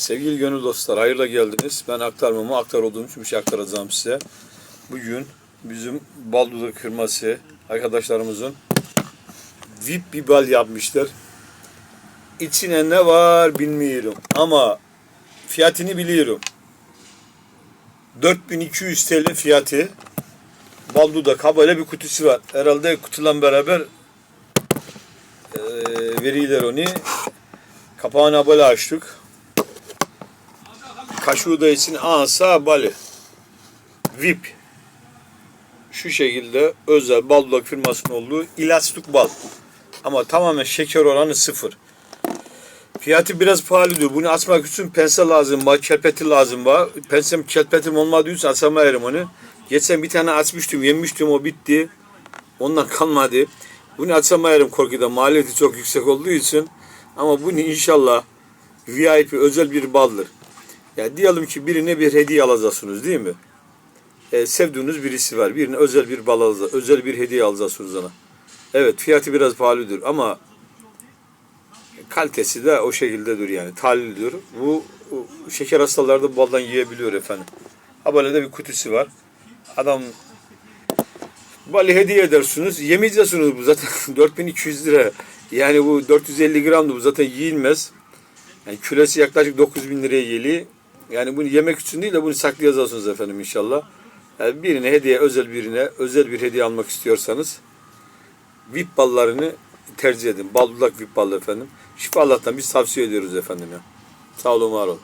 Sevgili gönül dostlar, hayırla geldiniz. Ben aktarmamı aktar olduğum için bir şey aktaracağım size. Bugün bizim Balduda kırması arkadaşlarımızın VIP bir bal yapmışlar. İçine ne var bilmiyorum ama fiyatını biliyorum. 4200 TL fiyatı. Balduda kabale bir kutusu var. Herhalde kutuyla beraber eee veriler onu. Kapağını böyle açtık. Kaşığı da için asa bali. VIP. Şu şekilde özel bal dudak firmasının olduğu ilastik bal. Ama şeker oranı sıfır. Fiyatı biraz pahalıdır. Bunu açmak için pense lazım var, kelpeti lazım var. Pensem kelpetim olmadığı için açamayarım onu. Geçen bir tane açmıştım, yemiştim o bitti. Ondan kalmadı. Bunu açamayarım korkudan. Maliyeti çok yüksek olduğu için. Ama bunu inşallah VIP özel bir baldır. Ya diyelim ki birine bir hediye alacaksınız değil mi? E, sevdiğiniz birisi var. Birine özel bir bal alacaksınız. Özel bir hediye alacaksınız ona. Evet fiyatı biraz pahalıdır ama kalitesi de o şekildedir yani. Talilidir. Bu, şeker hastaları da bu baldan yiyebiliyor efendim. Ha bir kutusu var. Adam balı hediye edersiniz. Yemeyeceksiniz bu zaten 4200 lira. Yani bu 450 gramdı bu zaten yiyilmez. Yani küresi yaklaşık 9000 liraya geliyor. Yani bunu yemek için değil de bunu saklayacaksınız efendim inşallah. Yani birine hediye, özel birine özel bir hediye almak istiyorsanız VIP ballarını tercih edin. Bal VIP ballı efendim. Şifa Allah'tan biz tavsiye ediyoruz efendim ya. Sağ olun, var olun.